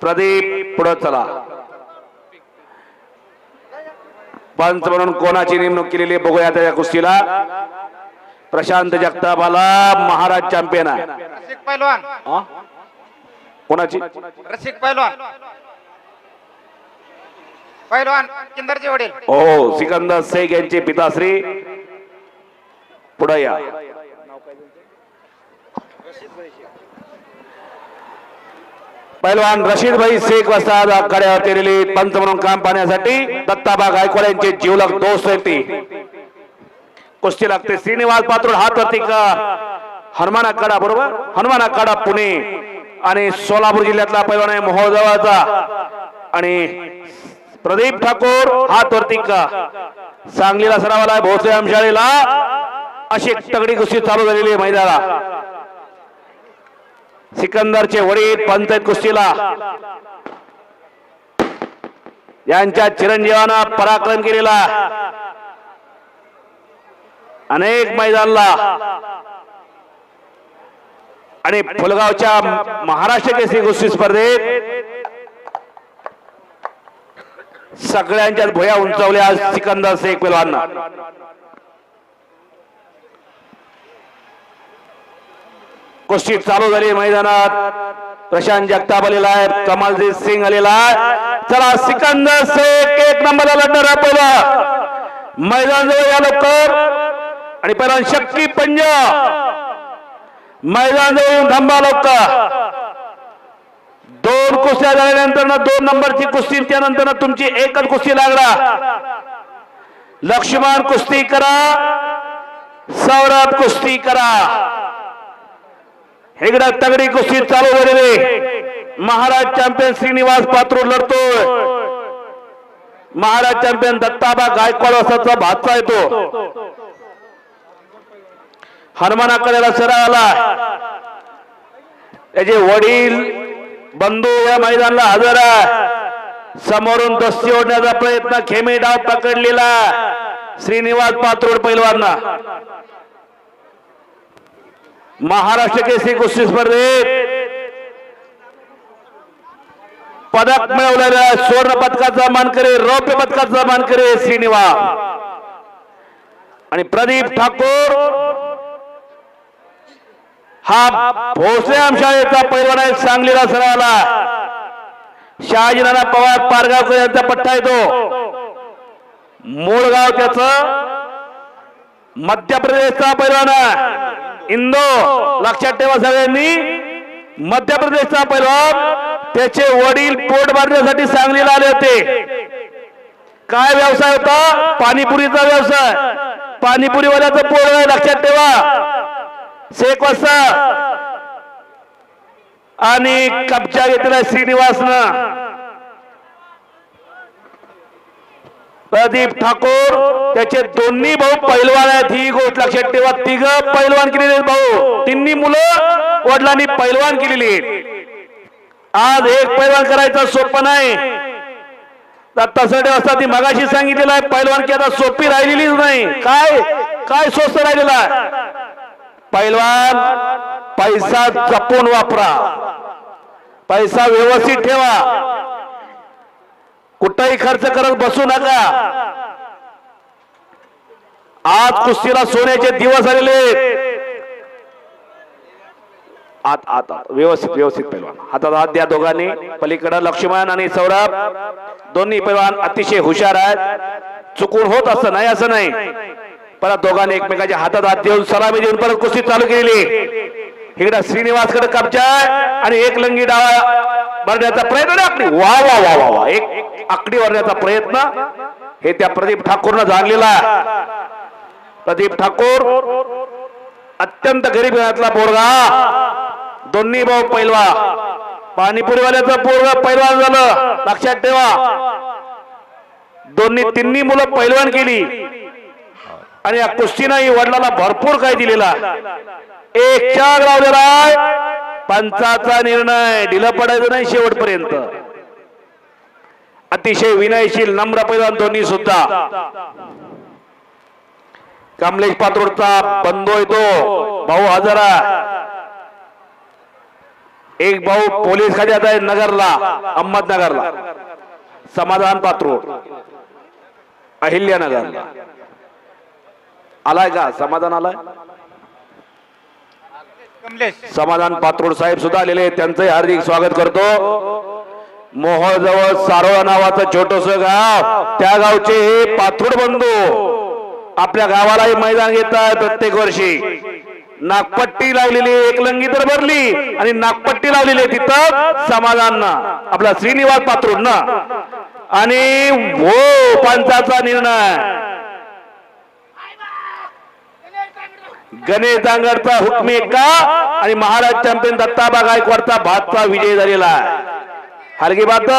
प्रदीप पुढं चला. पंच म्हणून कोणाची नेमणूक केलेली आहे बघूया त्या कुस्तीला. प्रशांत जगतापाला महाराज चॅम्पियन आहे. हा? कोणाची? रसिक पैलवान. पैलवान किंदरचे वडील. हो सिकंदर शेख यांचे पिताश्री. पुढे या. पैलवान रशीद भाई शेख वसाद आखाड्यावर आलेले पंच म्हणून काम पाहण्यासाठी दत्ताबा गायकवाड यांचे जीवलक दोष आहेत कुस्ती लागते. श्रीनिवास पात्रोड हात वरती का? हनुमान आखाडा बरोबर? हनुमान आखाडा पुणे. आणि सोलापूर जिल्ह्यातला पैलवान आहे मोहोळजवळचा. आणि प्रदीप ठाकूर हात वरती का? सांगलीला सरावाला भोसले आमशाळेला. अशी तगडी कुस्ती चालू झालेली आहे मैदानाला. सिकंदरचे वडील पंचायत कुस्तीला. यांच्या चिरंजीवानं पराक्रम केलेला. अनेक मैदानला. आणि फुलगावच्या महाराष्ट्र केसरी कुस्ती स्पर्धेत सगळ्यांच्याच भुया उंचावल्या सिकंदरचे सिकंदर शेख पेलवांना. कुस्ती चालू झाली मैदानात. प्रशांत जगताप आलेला आहे कमालजीत सिंग आलेला आहे. चला सिकंदर शेख एक नंबरला लढणार आहे मैदान जवळ या लवकर. आणि पहिला शक्ती पंज. मैदान जवळ येऊन थांबा लवकर. दोन कुस्त्या झाल्यानंतर ना दोन नंबरची कुस्ती त्यानंतर तुमची एकच कुस्ती लागला. लक्ष्मण कुस्ती करा. सौरभ कुस्ती करा. हेगडा तगडी कुस्ती चालू झालेली महाराज चॅम्पियन श्रीनिवास पात्रू लढतोय. महाराज चॅम्पियन दत्ताबा गायकवाड असाचा भातचा येतो. हनुमानाकडेला सराव आला. त्याचे वडील बंधू या मैदानाला हजर आहे. समोरून दस्ती ओढण्याचा प्रयत्न खेमे डाव पकडलेला. श्रीनिवास पात्रोड पैलवांना महाराष्ट्र केसरी कुस्ती स्पर्धेत पदक मिळवलेला सुवर्ण पदकाचा मानकरी रौप्य पदकाचा मानकरी श्रीनिवास. आणि प्रदीप ठाकूर हा भोसले आमशाळेचा पैलवान आहे सांगलीला सरावला शहाजीनाना पवार पारगावकर यांचा पट्टा येतो मूळ गाव त्याच. मध्य प्रदेशचा पैलवान आहे. इंदो लक्षात ठेवा सगळ्यांनी. मध्य प्रदेशचा पैलवान त्याचे वडील पोट भरण्यासाठी सांगलीला आले होते. काय व्यवसाय होता? पाणीपुरीचा व्यवसाय. पाणीपुरीवाल्याचं पोट आहे लक्षात ठेवा. शेख वाजता आणि कब्जा घेतला श्रीनिवासनं. प्रदीप ठाकूर त्याचे दोन्ही भाऊ पैलवान आहेत. ही गोष्ट लक्षात ठेवा. तिघ पैलवान केलेले भाऊ. तिन्ही मुलं वडिलांनी पैलवान केलेली आज एक पैलवान करायचं सोपं नाही. तसं असता ती मगाशी सांगितलेलं आहे पैलवान की आता सोपी राहिलेलीच नाही. काय? काय स्वस्त राहिलेला आहे? पैलवान पैसा जपून वापरा. पैसा व्यवस्थित ठेवा. कुठंही खर्च करत बसू नका. आज कुस्तीला सोन्याचे दिवस आलेले आत आत आत. व्यवस्थित व्यवस्थित पैलवान. हातात हात द्या दोघांनी. पलीकडे लक्ष्मण आणि सौरभ. दोन्ही पैलवान अतिशय हुशार आहेत. चुकून होत असं नाही असं नाही. परत दोघांनी एकमेकाच्या हातात हात देऊन सलामी देऊन परत कुस्ती चालू केली इकडं श्रीनिवासकडे कब्जा आहे आणि एक लंगी डावा भरण्याचा प्रयत्न नाही आकडी वा वा वा वा वा. एक आकडी भरण्याचा प्रयत्न. हे त्या प्रदीप ठाकूरनं जाणलेला प्रदीप ठाकूर अत्यंत गरीब घरातला पोरगा. दोन्ही भाऊ पैलवा. पाणीपुरीवाल्याचं पोरगा पैलवान झालं. लक्षात ठेवा. दोन्ही तिन्ही मुलं पैलवान केली. आणि या कुस्तीनं वडिलाला भरपूर काय दिलेला एक चार लावलेला आहे. पंचाचा निर्णय ढिलं पडायचं नाही शेवटपर्यंत. अतिशय विनयशील नम्र पैलवान दोन्ही सुद्धा. कमलेश पात्रोडचा बंधू येतो भाऊ हजारा एक भाऊ पोलीस खात्यात आहे नगरला अहमदनगरला. समाधान पात्रोड. अहिल्यानगरला आलाय का? समाधान आलाय? समाधान पात्रोड साहेब सुद्धा आलेले आहेत. त्यांचंही हार्दिक स्वागत करतो. मोहोळ जवळ सारोळा नावाचं छोटस गाव त्या गावचे हे पात्रोड बंधू आपल्या गावालाही मैदान घेतात प्रत्येक वर्षी. नागपट्टी लावलेली एकलंगी तर भरली आणि नागपट्टी लावलेली आहे तिथं समाधान आपला श्रीनिवास पात्रोड ना. आणि हो पंचाचा निर्णय. गणेश दांगडचा हुकमी एक्का आणि महाराज चॅम्पियन दत्ताबा गायकवाडचा भातचा विजय झालेला आहे. हरगी बात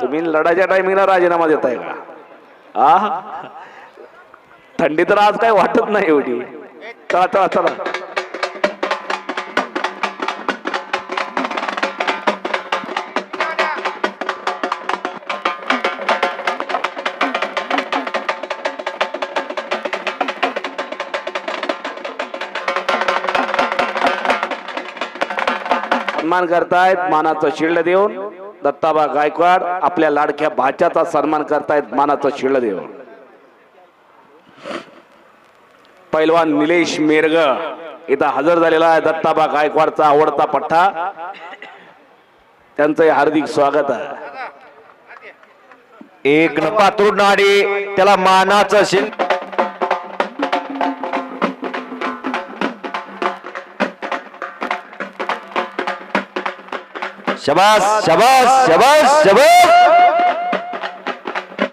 तुम्ही लढाच्या टायमिंगला राजीनामा देताय का? आ? थंडी तर आज काय वाटत नाही एवढी. चला चला चला. सन्मान करतायत मानाचं शिल्ड देऊन दत्ताबा गायकवाड आपल्या लाडक्या भाच्याचा सन्मान करतायत मानाचं शिल्ड देऊन. पैलवान निलेश मेरग इथं हजर झालेला आहे दत्ताबा गायकवाडचा आवडता पठ्ठा. त्यांचं हार्दिक स्वागत आहे. एक पात्रूड नाडी त्याला मानाचं शिल्ड शबास शबास शबास शबास.